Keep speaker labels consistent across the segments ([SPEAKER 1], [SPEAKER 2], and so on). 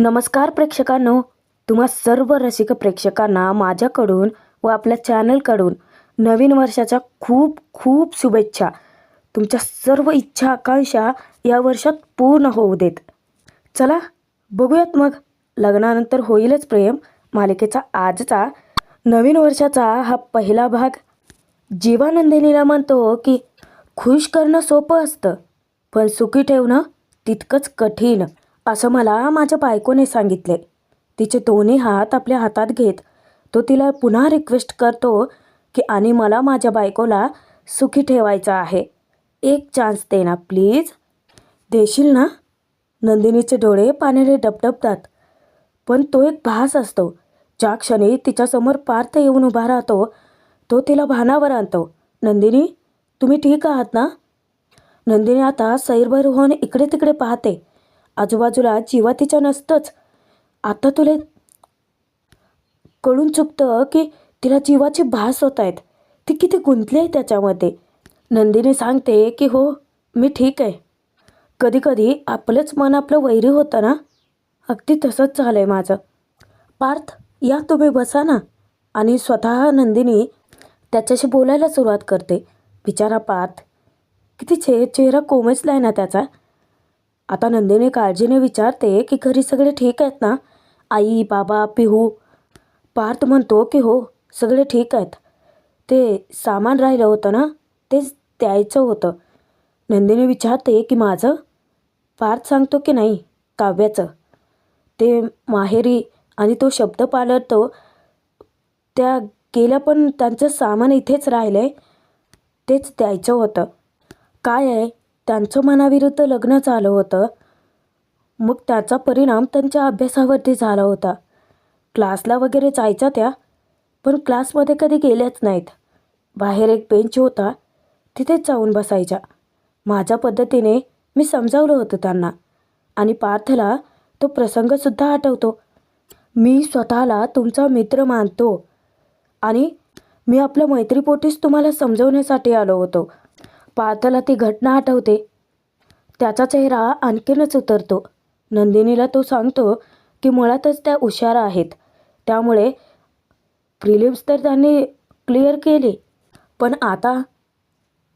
[SPEAKER 1] नमस्कार प्रेक्षकांनो. तुम्हा सर्व रसिक प्रेक्षकांना माझ्याकडून व आपल्या चॅनलकडून नवीन वर्षाच्या खूप खूप शुभेच्छा. तुमच्या सर्व इच्छा आकांक्षा या वर्षात पूर्ण होऊ देत. चला बघूयात मग. लग्नानंतर होईलच प्रेम. मालिकेचा आजचा नवीन वर्षाचा हा पहिला भाग. जीवानंदिनीला म्हणतो की खुश करणं सोपं असतं पण सुखी ठेवणं तितकंच कठीण. असं मला माझ्या बायकोने सांगितले. तिचे दोन्ही हात आपल्या हातात घेत तो तिला पुन्हा रिक्वेस्ट करतो की आणि मला माझ्या बायकोला सुखी ठेवायचं आहे. एक चान्स दे ना प्लीज देशील ना? नंदिनीचे डोळे पाण्याने डबडबतात. पण तो एक भास असतो. ज्या क्षणी तिच्यासमोर पार्थ येऊन उभा राहतो तो तिला भानावर आणतो. नंदिनी तुम्ही ठीक आहात ना? नंदिनी आता सैरभर होऊन इकडे तिकडे पाहते. आजूबाजूला जीवा तिच्या नसतंच. आता तुला कळून चुकतं की तिला जीवाची भास होत आहेत. ती किती गुंतली आहे त्याच्यामध्ये. नंदिनी सांगते की हो मी ठीक आहे. कधीकधी आपलंच मन आपलं वैरी होतं ना? अगदी तसंच झालं आहे माझं. पार्थ या तुम्ही बसा ना. आणि स्वतः नंदिनी त्याच्याशी बोलायला सुरुवात करते. बिचारा पार्थ किती चे चेहरा कोमेजला आहे ना त्याचा. आता नंदिनी काळजीने विचारते की घरी सगळे ठीक आहेत ना? आई बाबा पिहू. पार्थ म्हणतो की हो सगळे ठीक आहेत. ते सामान राहिलं होतं ना? तेच द्यायचं होतं. नंदिनी विचारते की माझं? पार्थ सांगतो की नाही काव्याचं. ते माहेरी आणि तो शब्द पालटतो. त्या गेल्या पण त्यांचं सामान इथेच राहिलं आहे तेच द्यायचं होतं. काय आहे? त्यांचं मनाविरुद्ध लग्न झालं होतं. मग त्याचा परिणाम त्यांच्या अभ्यासावरती झाला होता. क्लासला वगैरे जायच्या त्या पण क्लासमध्ये कधी गेल्याच नाहीत. बाहेर एक बेंच होता तिथेच जाऊन बसायच्या. माझ्या पद्धतीने मी समजावलं होतं त्यांना. आणि पार्थला तो प्रसंगसुद्धा आठवतो. मी स्वतःला तुमचा मित्र मानतो. आणि मी आपल्या मैत्रीपोटीच तुम्हाला समजवण्यासाठी आलो होतो. पार्थला ती घटना आठवते. त्याचा चेहरा आणखीनच उतरतो. नंदिनीला तो सांगतो की मुळातच त्या हुशार आहेत. त्यामुळे प्रिलिम्स तर त्यांनी क्लिअर केली. पण आता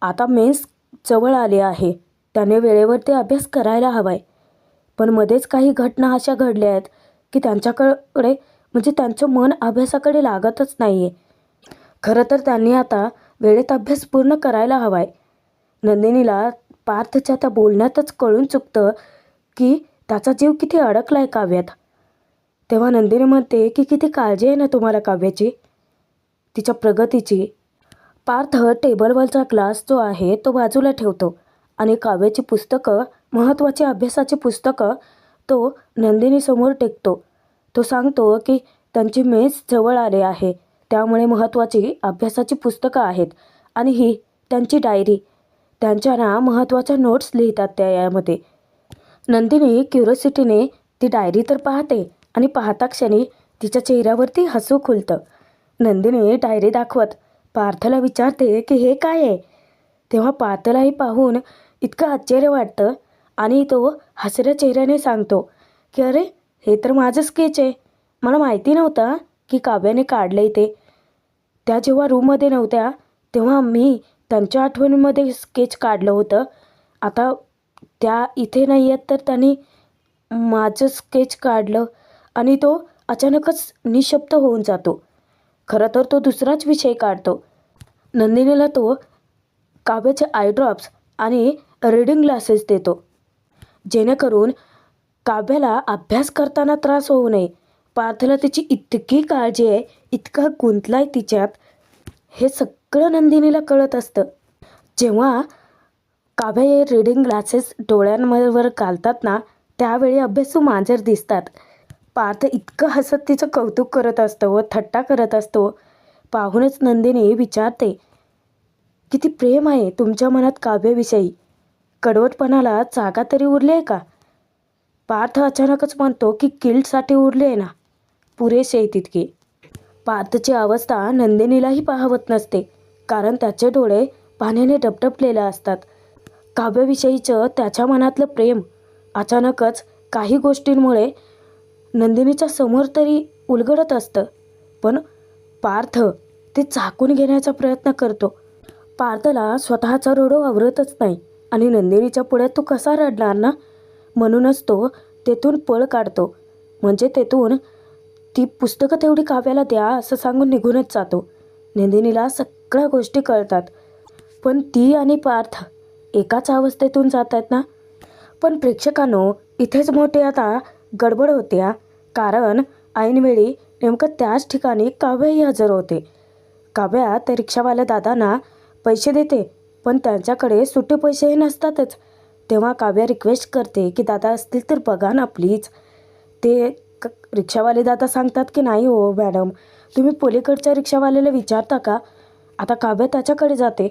[SPEAKER 1] आता मेन्स जवळ आले आहे. त्याने वेळेवरती अभ्यास करायला हवा आहे पण मध्येच काही घटना अशा घडल्या आहेत की त्यांच्याकडे म्हणजे त्यांचं मन अभ्यासाकडे लागतच नाही आहे खरं तर त्यांनी आता वेळेत अभ्यास पूर्ण करायला हवा आहे नंदिनीला पार्थच्या त्या बोलण्यातच कळून चुकतं की त्याचा जीव किती अडकला आहे काव्यात. तेव्हा नंदिनी म्हणते की किती काळजी आहे ना तुम्हाला काव्याची? तिच्या प्रगतीची. पार्थ टेबलवरचा ग्लास जो आहे तो बाजूला ठेवतो आणि काव्याची पुस्तकं महत्त्वाची अभ्यासाची पुस्तकं तो नंदिनीसमोर टेकतो. तो सांगतो की त्यांची मेज जवळ आले आहे त्यामुळे महत्त्वाची अभ्यासाची पुस्तकं आहेत आणि ही त्यांची डायरी. त्यांच्या ना महत्त्वाच्या नोट्स लिहितात त्या यामध्ये. नंदिनी क्युरोसिटीने ती डायरी तर पाहते आणि पाहता क्षणी तिच्या चेहऱ्यावरती हसू खुलतं. नंदिनी डायरी दाखवत पार्थला विचारते की हे काय आहे? तेव्हा पार्थलाही पाहून इतकं आश्चर्य वाटतं आणि तो हसऱ्या चेहऱ्याने सांगतो की अरे हे तर माझं स्केच आहे. मला माहिती नव्हतं की काव्याने काढलं ते. त्या जेव्हा रूममध्ये नव्हत्या तेव्हा मी त्यांच्या आठवणीमध्ये स्केच काढलं होतं. आता त्या इथे नाही आहेत तर त्यांनी माझं स्केच काढलं आणि तो अचानकच निशब्द होऊन जातो. खरं तर तो दुसराच विषय काढतो. नंदिनीला तो काव्याचे आयड्रॉप्स आणि रीडिंग ग्लासेस देतो. जेणेकरून काव्याला अभ्यास करताना त्रास होऊ नये. पार्थला तिची इतकी काळजी आहे इतका गुंतला आहे तिच्यात हे सग सगळं नंदिनीला कळत असतं. जेव्हा काव्य हे रीडिंग ग्लासेस डोळ्यांवर घालतात ना त्यावेळी अभ्यासू मांजर दिसतात. पार्थ इतकं हसत तिचं कौतुक करत असतो व थट्टा करत असतो. पाहूनच नंदिनी विचारते किती प्रेम आहे तुमच्या मनात काव्याविषयी? कडवटपणाला जागा तरी उरली आहे का? पार्थ अचानकच म्हणतो की किल्डसाठी उरले आहे ना. पुरेसे आहे तितके. पार्थची अवस्था नंदिनीलाही पाहवत नसते. कारण त्याचे डोळे पाण्याने डबडबलेले असतात. काव्याविषयीचं त्याच्या मनातलं प्रेम अचानकच काही गोष्टींमुळे नंदिनीच्या समोर तरी उलगडत असतं. पण पार्थ ते झाकून घेण्याचा प्रयत्न करतो. पार्थला स्वतःचा रोडो आवरतच नाही. आणि नंदिनीच्या पुढे तो कसा रडणार ना? म्हणूनच तो तेथून पळ काढतो. म्हणजे तेथून ती पुस्तकं तेवढी काव्याला द्या असं सांगून निघूनच जातो. नंदिनीला सगळ्या गोष्टी कळतात. पण ती आणि पार्थ एकाच अवस्थेतून जात आहेत ना? पण प्रेक्षकांनो इथेच मोठे आता गडबड होत्या कारण ऐनवेळी नेमकं त्याच ठिकाणी काव्यही हजर होते. काव्या त्या रिक्षावाल्या दादांना पैसे देते पण त्यांच्याकडे सुट्टे पैसेही नसतातच. तेव्हा काव्या रिक्वेस्ट करते की दादा असतील तर बघा ना प्लीज ते क रिक्षावाले दादा सांगतात की नाही हो मॅडम तुम्ही पलीकडच्या रिक्षावाल्याला विचारता का? आता काव्य त्याच्याकडे जाते.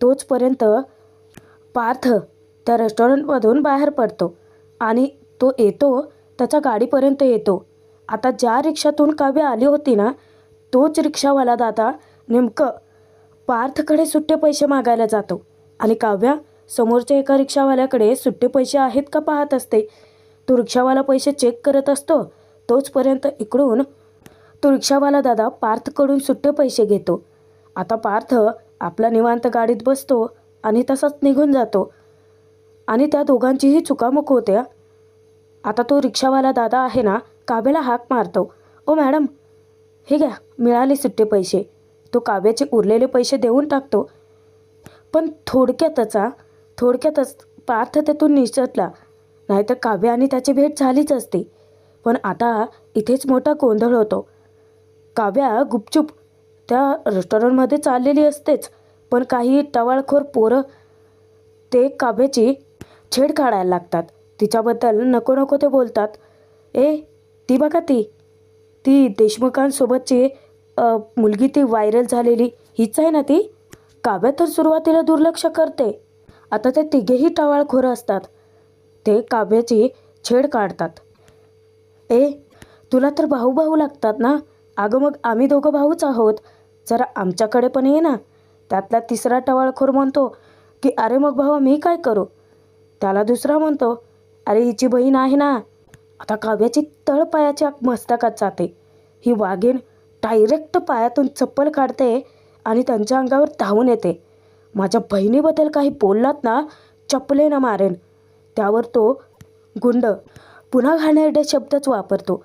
[SPEAKER 1] तोचपर्यंत पार्थ त्या रेस्टॉरंटमधून बाहेर पडतो आणि तो येतो त्याच्या गाडीपर्यंत येतो. आता ज्या रिक्षातून काव्य आली होती ना तोच रिक्षावाला दादा नेमकं पार्थकडे सुट्टे पैसे मागायला जातो आणि काव्या समोरच्या एका रिक्षावाल्याकडे सुट्टे पैसे आहेत का पाहत असते. तो रिक्षावाला पैसे चेक करत असतो तोचपर्यंत इकडून तो रिक्षावाला दादा पार्थकडून सुट्टे पैसे घेतो. आता पार्थ आपला निवांत गाडीत बसतो आणि तसाच निघून जातो. आणि त्या दोघांचीही चुकामुक होत्या आता तो रिक्षावाला दादा आहे ना काव्याला हाक मारतो. ओ मॅडम हे घ्या मिळाले सुट्टे पैसे. तो काव्याचे उरलेले पैसे देऊन टाकतो. पण थोडक्यातचा थोडक्यातच पार्थ त्यातून निसटला. नाहीतर काव्य आणि त्याची भेट झालीच असती. पण आता इथेच मोठा गोंधळ होतो. काव्या गुपचूप त्या रेस्टॉरंटमध्ये चाललेली असतेच पण काही टवाळखोर पोरं ते काव्याची छेड काढायला लागतात. तिच्याबद्दल नको नको ते बोलतात. ए ती बघा ती. ती देशमुखांसोबतची मुलगी ती व्हायरल झालेली. हीच आहे ना ती? काव्या तर सुरुवातीला दुर्लक्ष करते. आता ते तिघेही टवाळखोरं असतात. ते काव्याची छेड काढतात. ए तुला तर भाऊ भाऊ लागतात ना? अगं मग आम्ही दोघं भाऊच आहोत. जरा आमच्याकडे पण ये ना. त्यातला तिसरा टवाळखोर म्हणतो की अरे मग भावा मी काय करू? त्याला दुसरा म्हणतो अरे हिची बहीण आहे ना. आता काव्याची तळपायाच्या मस्तकात जाते. ही वाघीण डायरेक्ट पायातून चप्पल काढते आणि त्यांच्या अंगावर धावून येते. माझ्या बहिणीबद्दल काही बोललात ना चपलेनं मारेन. त्यावर तो गुंड पुन्हा घाणेरडे शब्दच वापरतो.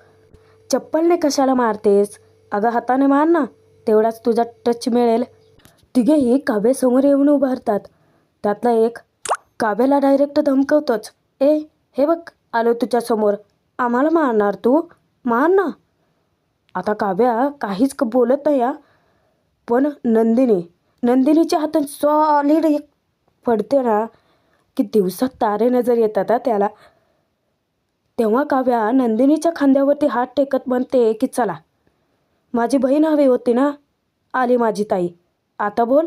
[SPEAKER 1] चप्पलने कशाला मारतेस? अगं हाताने मार ना. तेवढाच तुझा टच मिळेल. तिघेही काव्यासमोर येऊन उभारतात. त्यातला एक काव्याला डायरेक्ट धमकवतोच. ए हे बघ आलो तुझ्यासमोर आम्हाला मारणार तू? मार ना. आता काव्या काहीच का बोलत नाही या पण नंदिनी नंदिनीच्या हातून सॉलिड एक पडते ना की दिवसात तारे नजर येतात त्याला. तेव्हा काव्या नंदिनीच्या खांद्यावरती हात टेकत म्हणते की चला माझी बहीण हवी होती ना? आली माझी ताई. आता बोल.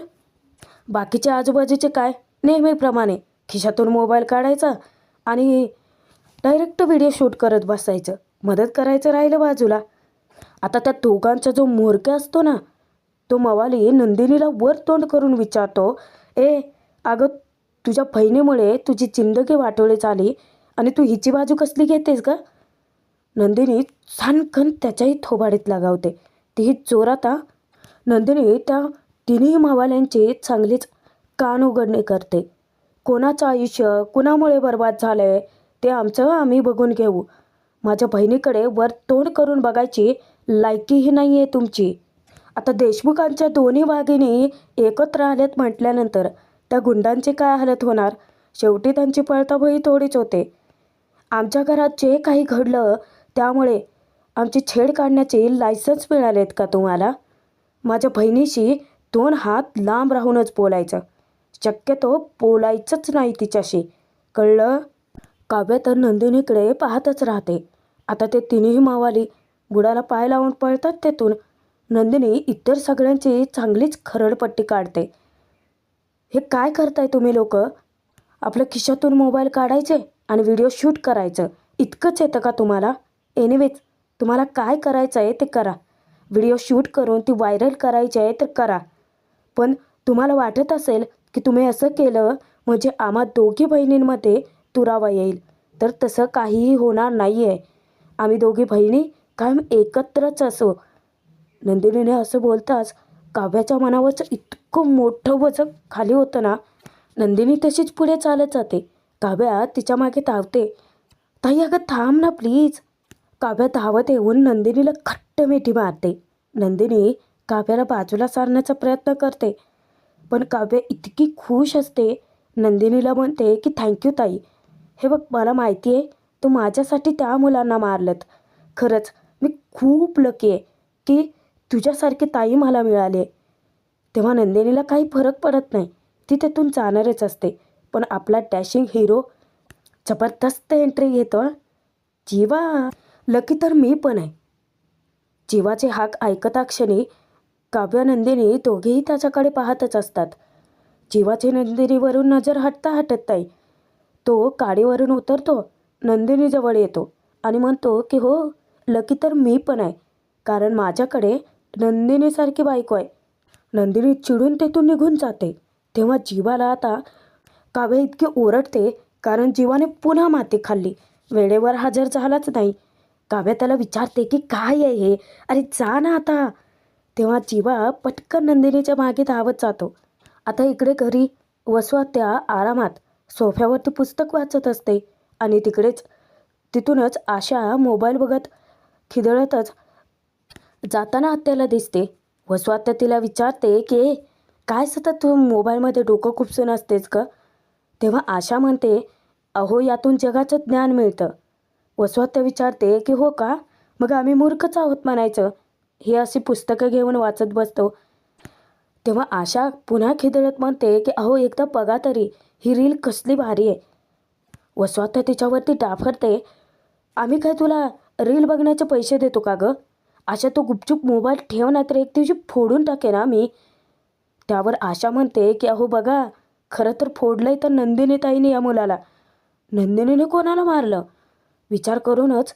[SPEAKER 1] बाकीच्या आजूबाजूचे काय? नेहमीप्रमाणे खिशातून मोबाईल काढायचा आणि डायरेक्ट व्हिडिओ शूट करत बसायचं. मदत करायचं राहिलं बाजूला. आता त्या दोघांचा जो मोरक्या असतो ना तो मवाली नंदिनीला वर तोंड करून विचारतो ए अगं तुझ्या बहिणीमुळे तुझी जिंदगी वाटोळी झाली आणि तू हिची बाजू कसली घेतेस का नंदिनी छानखन त्याच्याही थोबाडीत लगावते. तीही चोर आता. नंदिनी त्या तिन्ही मावाल्यांचे चांगलीच कान उघडणे करते. कोणाचं आयुष्य कुणामुळे बर्बाद झालं आहे ते आमचं आम्ही बघून घेऊ. माझ्या बहिणीकडे वर तोंड करून बघायची लायकीही नाही आहे तुमची. आता देशमुखांच्या दोन्ही वाघिणी एकत्र आल्यात म्हटल्यानंतर त्या गुंडांची काय हालत होणार? शेवटी त्यांची पळताभही थोडीच होते. आमच्या घरात जे काही घडलं त्यामुळे आमची छेड काढण्याचे लायसन्स मिळालेत का तुम्हाला? माझ्या बहिणीशी दोन हात लांब राहूनच बोलायचं. शक्यतो बोलायचंच नाही तिच्याशी. कळलं? काव्य तर नंदिनीकडे पाहतच राहते. आता ते तिन्ही मावाली बुडाला पाय लावून पळतात तेथून. नंदिनी इतर सगळ्यांची चांगलीच खरडपट्टी काढते. हे काय करताय तुम्ही लोक? आपल्या खिशातून मोबाईल काढायचे आणि व्हिडिओ शूट करायचं. इतकंच येतं का तुम्हाला? एनिवेज तुम्हाला काय करायचं आहे ते करा. व्हिडिओ शूट करून ती व्हायरल करायची आहे तर करा. पण तुम्हाला वाटत असेल की तुम्ही असं केलं म्हणजे आम्हा दोघी बहिणींमध्ये तुरावा येईल. तर तसं काहीही होणार नाही आहे आम्ही दोघी बहिणी कायम एकत्रच असो. नंदिनीने असं बोलताच काव्याच्या मनावरचं इतकं मोठं वजन खाली होतं ना नंदिनी तशीच पुढे चालत जाते. काव्या तिच्यामागे धावते. ताई अगं थांब ना प्लीज. काव्या धावत येऊन नंदिनीला खट्ट मिठी मारते. नंदिनी काव्याला बाजूला सारण्याचा प्रयत्न करते. पण काव्य इतकी खुश असते. नंदिनीला म्हणते की थँक्यू ताई. हे बघ मला माहिती आहे तू माझ्यासाठी त्या मुलांना मारलत. खरंच मी खूप लकी आहे की तुझ्यासारखी ताई मला मिळाली आहे. तेव्हा नंदिनीला काही फरक पडत नाही. ती तिथून जाणारच असते. पण आपला डॅशिंग हिरो जबरदस्त एंट्री घेतो जीवा! लकी तर मी पण आहे. जीवाचे हाक ऐकता क्षणी काव्य नंदिनी दोघेही त्याच्याकडे पाहतच असतात. जीवाचे नंदिनीवरून नजर हटता हटत नाही तो काडीवरून उतरतो नंदिनीजवळ येतो आणि म्हणतो की हो लकी तर मी पण आहे कारण माझ्याकडे नंदिनीसारखी बायको आहे. नंदिनी चिडून तेथून निघून जाते. तेव्हा जीवाला आता काव्य इतके ओरडते कारण जीवाने पुन्हा माती खाल्ली. वेळेवर हजर झालाच नाही. काव्या त्याला विचारते की काय आहे हे? अरे जा ना आता. तेव्हा जीवा पटकन नंदिनीच्या मागे धावत जातो. आता इकडे घरी वसुआत्या आरामात. सोफ्यावरती पुस्तक वाचत असते. आणि तिकडेच तिथूनच आशा मोबाईल बघत खिदळतच जाताना आत्याला दिसते. वसुआत्या तिला विचारते की काय सतत तू मोबाईलमध्ये डोकं खूपसून असतेस का तेव्हा आशा म्हणते अहो यातून जगाचं ज्ञान मिळतं. वसुआत्या विचारते की हो का? मग आम्ही मूर्खच आहोत म्हणायचं. ही अशी पुस्तकं घेऊन वाचत बसतो. तेव्हा आशा पुन्हा खिदळत म्हणते की अहो एकदा बघा तरी. ही रील कसली भारी आहे. वसुआत्या तिच्यावरती डाफरते. आम्ही काय तुला रील बघण्याचे पैसे देतो का गं? आशा तो गुपचूप मोबाईल ठेव नाही तर एक दिवशी फोडून टाके ना मी. त्यावर आशा म्हणते की अहो बघा. खरं तर फोडलंय तर नंदिनीताईने या मुलाला. नंदिनीने कोणाला मारलं? विचार करूनच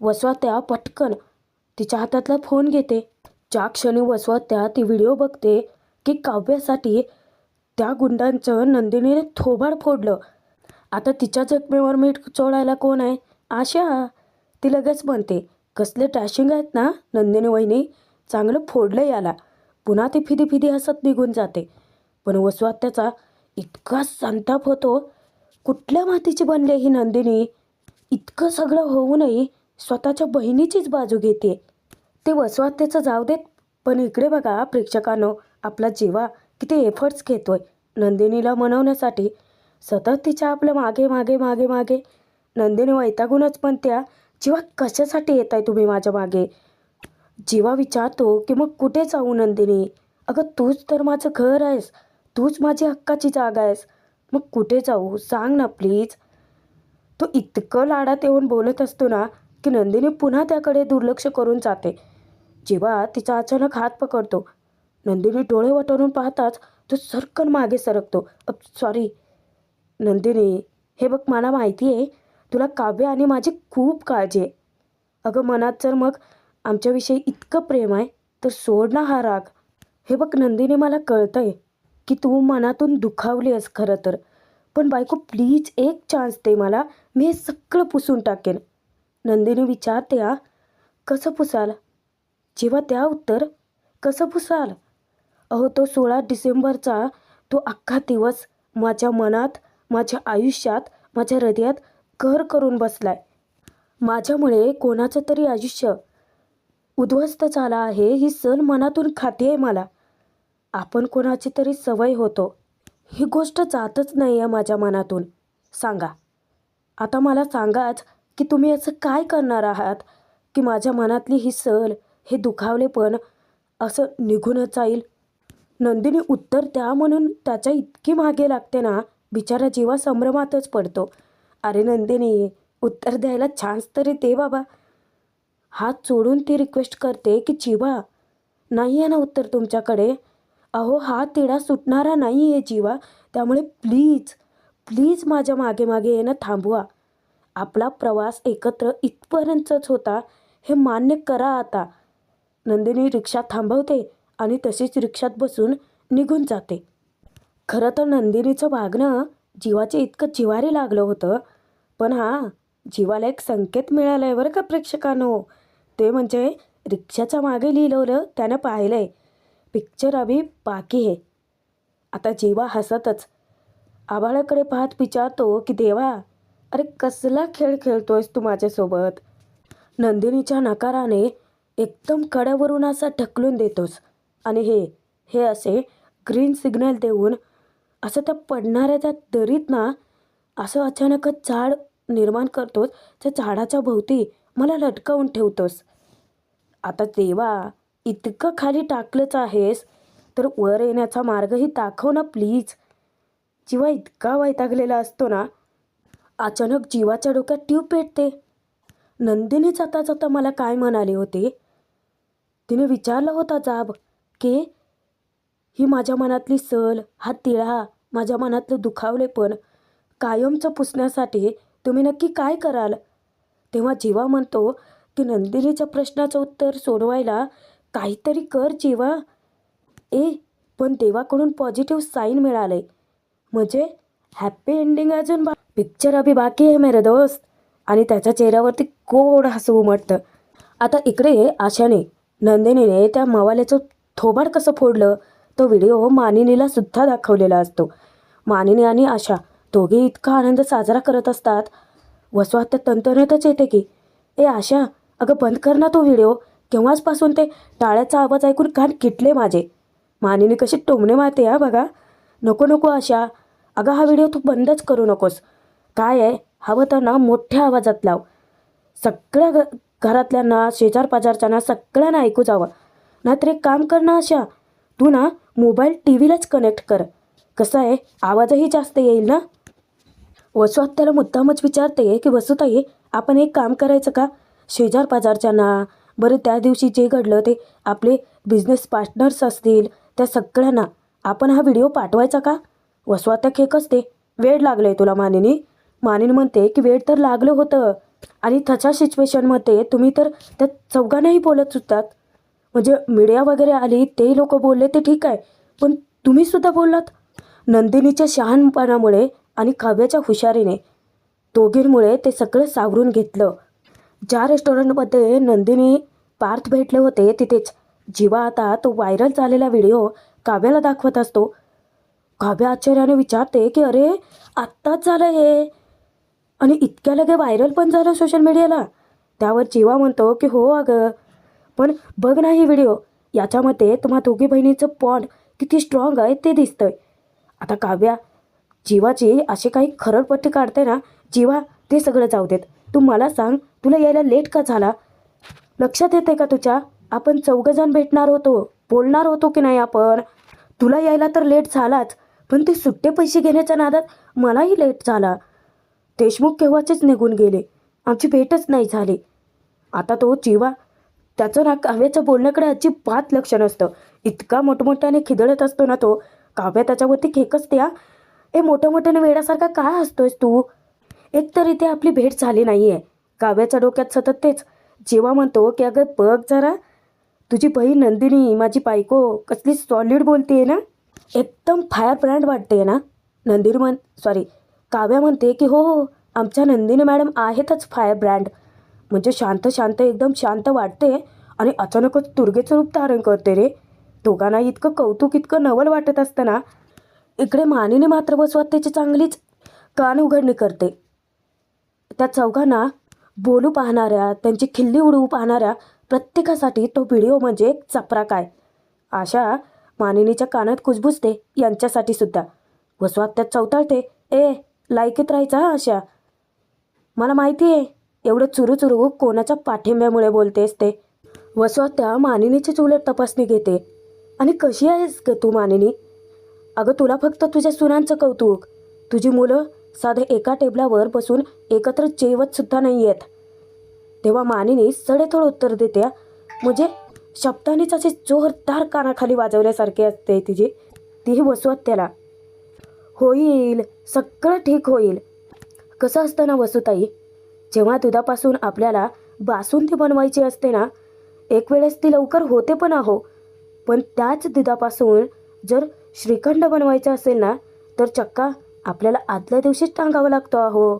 [SPEAKER 1] वसवात्या पटकन तिच्या हातातला फोन घेते. ज्या क्षणी वसवात्या ती व्हिडिओ बघते की काव्यासाठी त्या गुंडांचं नंदिनीने थोबाड फोडलं. आता तिच्या जखमेवर मीठ चोळायला कोण आहे? आशा ती लगेच म्हणते. कसले टॅशिंग आहेत ना नंदिनी वहिनी? चांगलं फोडलं याला. पुन्हा ती फिदी फिदी हसत निघून जाते. पण वसवात्याचा इतका संताप होतो. कुठल्या मातीची बनली ही नंदिनी? इतकं सगळं होऊनही स्वतःच्या बहिणीचीच बाजू घेते. ते वसवात्याचं जाऊ देत पण इकडे बघा प्रेक्षकांनो आपला जीवा किती एफर्ट्स घेतोय. नंदिनीला मनवण्यासाठी सतत तिच्या आपलं मागे मागे मागे मागे. नंदिनी वैतागूनच पण त्या जीवा कशासाठी येत आहे तुम्ही माझ्या मागे? जीवा विचारतो की मग कुठे जाऊ नंदिनी? अगं तूच तर माझं घर आहेस तूच माझी हक्काची जागा आहेस. मग कुठे जाऊ? सांग ना प्लीज तो इतकं लाडात येऊन बोलत असतो ना की नंदिनी पुन्हा त्याकडे दुर्लक्ष करून जाते. जेव्हा तिचा अचानक हात पकडतो नंदिनी डोळे वटवून पाहताच तो सरकन मागे सरकतो. सॉरी नंदिनी हे बघ मला माहिती आहे तुला काव्य आणि माझी खूप काळजी आहे. अगं मनात जर मग आमच्याविषयी इतकं प्रेम आहे तर सोड ना हा राग. हे बघ नंदिनी मला कळतंय की तू मनातून दुखावली आहेस खरं तर. पण बायको प्लीज एक चान्स दे मला. मी हे सगळं पुसून टाकेन. नंदिनी विचारते आ कसं पुसाल? जेव्हा त्या उत्तर कसं पुसाल? अहो तो सोळा डिसेंबरचा तो अख्खा दिवस माझ्या मनात माझ्या आयुष्यात माझ्या हृदयात घर करून बसलाय. माझ्यामुळे कोणाचं तरी आयुष्य उद्ध्वस्त झालं आहे ही सण मनातून खाते आहे मला. आपण कोणाची तरी सवय होतो. ही गोष्ट जातच नाही आहे माझ्या मनातून. सांगा. आता मला सांगाच की तुम्ही असं काय करणार आहात? की माझ्या मनातली ही सल हे दुखावले पण असं निघूनच जाईल? नंदिनी उत्तर द्या म्हणून त्याच्या इतकी मागे लागते ना. बिचारा जीवा संभ्रमातच पडतो. अरे नंदिनी उत्तर द्यायला छान्स तरी दे बाबा. हात सोडून ती रिक्वेस्ट करते की जीवा नाही आहे ना उत्तर तुमच्याकडे? अहो हा तिढा सुटणारा नाही आहे जीवा. त्यामुळे प्लीज प्लीज माझ्या मागे मागे येणं थांबवा. आपला प्रवास एकत्र इथपर्यंतच होता. हे मान्य करा आता. नंदिनी रिक्षा थांबवते आणि तशीच रिक्षात बसून निघून जाते. खरं तर नंदिनीचं वागणं जीवाचे इतकं जिवारी लागलं होतं. पण हां जीवाला एक संकेत मिळाला आहे बरं का प्रेक्षकांनो. ते म्हणजे रिक्षाच्या मागे लिहिलं त्यानं पाहिलं आहे पिक्चर अभी बाकी है। आता जीवा हसतच आभाळाकडे पाहत विचारतो की देवा अरे कसला खेळ खेळतोयस तू माझ्यासोबत? नंदिनीच्या नकाराने एकदम कड्यावरून असा ढकलून देतोस. आणि हे हे असे ग्रीन सिग्नल देऊन असं त्या पडणाऱ्या त्या दरीत ना असं अचानकच झाड निर्माण करतोस त्या झाडाच्या भोवती मला लटकावून ठेवतोस. आता देवा इतकं खाली टाकलंच आहेस तर वर येण्याचा मार्गही दाखव ना प्लीज. जीवा इतका वैतागलेला असतो ना अचानक जीवाच्या डोक्यात ट्यूब पेटते. नंदिनी जाता जाता मला काय म्हणाले होते? तिने विचारलं होता जाब की? ही माझ्या मनातली सल हा तिळा माझ्या मनातलं दुखावले पण कायमचं पुसण्यासाठी तुम्ही नक्की काय कराल? तेव्हा जीवा म्हणतो की नंदिनीच्या प्रश्नाचं उत्तर सोडवायला काहीतरी कर जेव्हा. ए पण देवाकडून पॉझिटिव्ह साईन मिळाले. म्हणजे हॅप्पी एंडिंग अजून बा पिक्चर अभि बाकी आहे मेरे दोस्त. आणि त्याच्या चेहऱ्यावरती गोड हसू उमटतं. आता इकडे आशाने. नंदिनीने त्या मवाल्याचं थोबाड कसं फोडलं? तो व्हिडिओ मानिनीला सुद्धा दाखवलेला असतो. मानिनी आणि आशा दोघे इतका आनंद साजरा करत असतात. वसवात तंतनतच येते की ए आशा अगं बंद कर ना तो व्हिडिओ केव्हाचपासून ते टाळ्याचा आवाज ऐकून कान किटले माझे. मानेने कशी टोमणे मारते हा बघा. नको नको आशा. अगं हा व्हिडिओ तू बंदच करू नकोस. काय आहे? हवं तर ना मोठ्या आवाजात लाव. सगळ्या घ घरातल्यांना शेजार पाजारच्यांना सगळ्यांना ऐकू जावं. नाहीतर एक काम कर ना अशा तू ना मोबाईल टी व्हीलाच कनेक्ट कर. कसं आहे? आवाजही जास्त येईल ना? वसू आत्याला मुद्दामच विचारते की वसुताई आपण एक काम करायचं का? शेजार पाजारच्यांना बरं त्या दिवशी जे घडलं ते आपले बिझनेस पार्टनर्स असतील त्या सगळ्यांना आपण हा व्हिडिओ पाठवायचा का? वसुआत खेक असते वेळ लागलं तुला मानिनी. मानिनी म्हणते की वेळ तर लागलं होतं. आणि तशा सिच्युएशनमध्ये तुम्ही तर त्या चौघांनाही बोलत सुद्धात म्हणजे मीडिया वगैरे आली ते लोक बोलले ते ठीक आहे. पण तुम्ही सुद्धा बोललात. नंदिनीच्या शहाणपणामुळे आणि काव्याच्या हुशारीने दोघींमुळे ते सगळं सावरून घेतलं. ज्या रेस्टॉरंटमध्ये नंदिनी पार्थ भेटले होते तिथेच. जीवा आता तो व्हायरल झालेला व्हिडिओ काव्याला दाखवत असतो काव्य आश्चर्याने विचारते की अरे आत्ताच झालं हे. आणि इतक्या लगे व्हायरल पण झालं सोशल मीडियाला. त्यावर जीवा म्हणतो की हो अगं. पण बघ ना ही व्हिडिओ. याच्यामध्ये तुम्हा दोघी बहिणीचं पॉन्ड किती स्ट्रॉंग आहे ते दिसतंय. आता काव्या जीवाची अशी काही खरडपट्टी काढते ना जीवा ते सगळं जाऊ देत. तू मला सांग तुला यायला लेट का झाला? लक्षात येते का तुझ्या? आपण चौघजण भेटणार होतो. बोलणार होतो की नाही आपण? तुला यायला तर लेट झालाच. पण ते सुट्टे पैसे घेण्याच्या नादात मलाही लेट झाला. देशमुख केव्हाचेच निघून गेले. आमची भेटच नाही झाली. आता तो जीवा त्याचं ना काव्याच्या बोलण्याकडे अजिबात लक्ष नसतं. इतका मोठमोठ्याने खिदळत असतो ना तो. काव्या त्याच्यावरती खेकच त्या ए मोठ्या मोठ्याने वेड्यासारखा काय हसतोयस तू? एक तर इथे आपली भेट झाली नाही आहे काव्याच्या डोक्यात सतत तेच जेव्हा म्हणतो की अगं बघ जरा तुझी बहीण नंदिनी माझी बायको कसली सॉलिड बोलते आहे ना एकदम फायर ब्रँड वाटते ना. नंदिनी म्हण सॉरी काव्या म्हणते की हो हो आमच्या नंदिनी मॅडम आहेतच फायर ब्रँड म्हणजे शांत शांत एकदम शांत वाटते आणि अचानकच दुर्गेचं रूप धारण करते रे. दोघांना इतकं कौतुक इतकं नवल वाटत असतं ना. इकडे मानिनी मात्र बसवत त्याची चांगलीच कान उघडणी करते. त्या चौघांना बोलू पाहणाऱ्या त्यांची खिल्ली उडवू पाहणाऱ्या प्रत्येकासाठी तो व्हिडिओ म्हणजे एक चपरा काय आशा मानिनीच्या कानात कुजबुजते यांच्यासाठी सुद्धा. वसवात त्यात चौताळते ए लायकीत राहायचा हा आशा? मला माहिती आहे एवढं चुरू चुरू कोणाच्या पाठिंब्यामुळे बोलतेस ते. वसवात त्या मानिनीचीच उलट तपासणी घेते. आणि कशी आहेस ग तू मानिनी? अगं तुला फक्त तुझ्या सुनांचं कौतुक. तुझी मुलं साधे एका टेबलावर बसून एकत्र जेवत सुद्धा नाही आहेत तेव्हा मानिनी सडेथोड उत्तर देते म्हणजे शब्दानेच असे जोरदार कानाखाली वाजवल्यासारखे असते तिची तीही वसवत त्याला. होईल सगळं ठीक होईल. कसं असतं ना वसुताई जेव्हा दुधापासून आपल्याला बासुंदी बनवायची असते ना एक वेळेस ती लवकर होते पण आहो पण त्याच दुधापासून जर श्रीखंड बनवायचं असेल ना तर चक्का आपल्याला आदल्या दिवशीच टांगावं लागतो आहो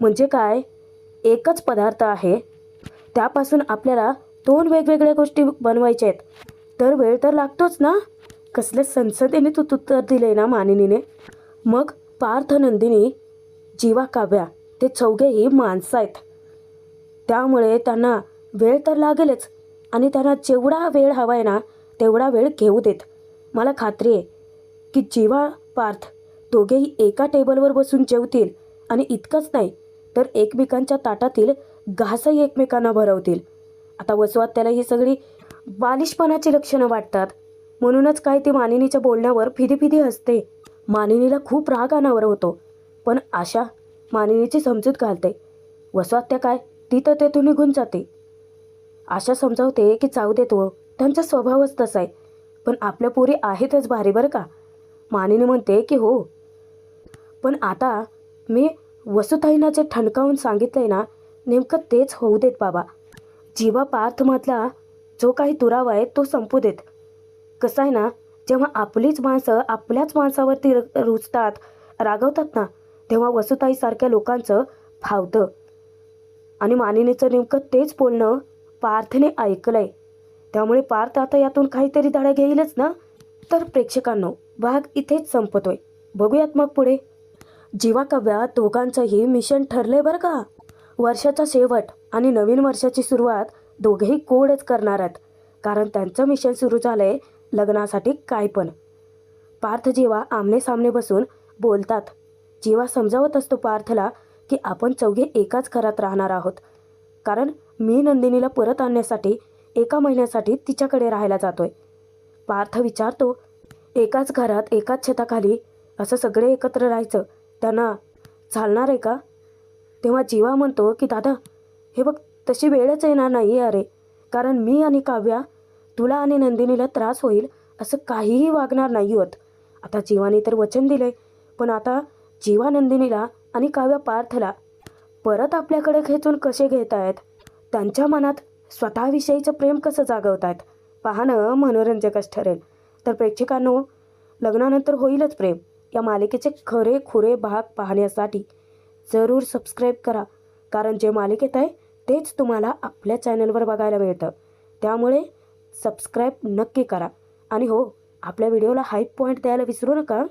[SPEAKER 1] म्हणजे काय? एकच पदार्थ आहे. त्यापासून आपल्याला दोन वेगवेगळ्या गोष्टी बनवायच्या आहेत. तर वेळ तर लागतोच ना? कसल्या संसदेने तू उत्तर दिले ना मानिनीने? मग पार्थ नंदिनी जीवा काव्या ते चौघेही माणसं आहेत. त्यामुळे त्यांना वेळ तर लागेलच आणि त्यांना जेवढा वेळ हवा आहे ना तेवढा वेळ घेऊ देत. मला खात्री आहे की जीवा पार्थ दोघेही एका टेबलवर बसून जेवतील आणि इतकंच नाही तर एकमेकांच्या ताटातील घासही एकमेकांना भरवतील. आता वसवात त्याला ही सगळी बालिशपणाची लक्षणं वाटतात. म्हणूनच काय ती मानिनीच्या बोलण्यावर फिदी फिदी हसते. मानिनीला खूप राग अनावर होतो पण आशा मानिनीची समजूत घालते. वसवात त्या काय? ती तर तेथून निघून जाते. आशा समजावते की जाऊ देतो त्यांचा स्वभावच तसा आहे पण आपल्या पोरी आहेतच भारी बरं का? मानिनी म्हणते की हो पण आता मी वसुताईंना जे ठणकावून आहे ना नेमकं तेच होऊ देत बाबा. जीवा पार्थमधला जो काही दुरावा आहे तो संपू देत. कसं आहे ना जेव्हा आपलीच माणसं आपल्याच माणसावरती र- रुजतात रागवतात ना तेव्हा वसुताईसारख्या लोकांचं फावतं आणि मानिनीचं नेमकं तेच बोलणं पार्थने ऐकलंय. त्यामुळे पार्थ आता यातून काहीतरी धडा घेईलच ना? तर प्रेक्षकांनो भाग इथेच संपतोय. बघूयात मग पुढे. जीवाकव्या दोघांचंही मिशन ठरलंय बरं का? वर्षाचा शेवट आणि नवीन वर्षाची सुरुवात दोघेही कोडच करणार आहेत. कारण त्यांचं मिशन सुरू झालंय लग्नासाठी काय पण. पार्थ जीवा आमने सामने बसून बोलतात. जीवा समजावत असतो पार्थला की आपण चौघे एकाच घरात राहणार आहोत. कारण मी नंदिनीला परत आणण्यासाठी एका महिन्यासाठी तिच्याकडे राहायला जातोय. पार्थ विचारतो एकाच घरात एकाच छताखाली असं सगळे एकत्र राहायचं त्यांना चालणार आहे का? तेव्हा जीवा म्हणतो की दादा हे बघ तशी वेळच येणार नाही अरे. कारण मी आणि काव्या तुला आणि नंदिनीला त्रास होईल असं काहीही वागणार नाही होत. आता जीवाने तर वचन दिले पण आता जीवा नंदिनीला आणि काव्या पार्थला परत आपल्याकडे खेचून कसे घेत आहेत त्यांच्या मनात स्वतःविषयीचं प्रेम कसं जागवत आहेत पाहणं मनोरंजकच ठरेल. तर प्रेक्षकांनो लग्नानंतर होईलच प्रेम. या मालिकेचे खरे खुरे भाग पाहण्यासाठी जरूर सबस्क्राईब करा. कारण जे मालिकेत आहे तेच तुम्हाला आपल्या चॅनलवर बघायला मिळतं. त्यामुळे सबस्क्राईब नक्की करा. आणि हो आपल्या व्हिडिओला हाईप पॉईंट द्यायला विसरू नका.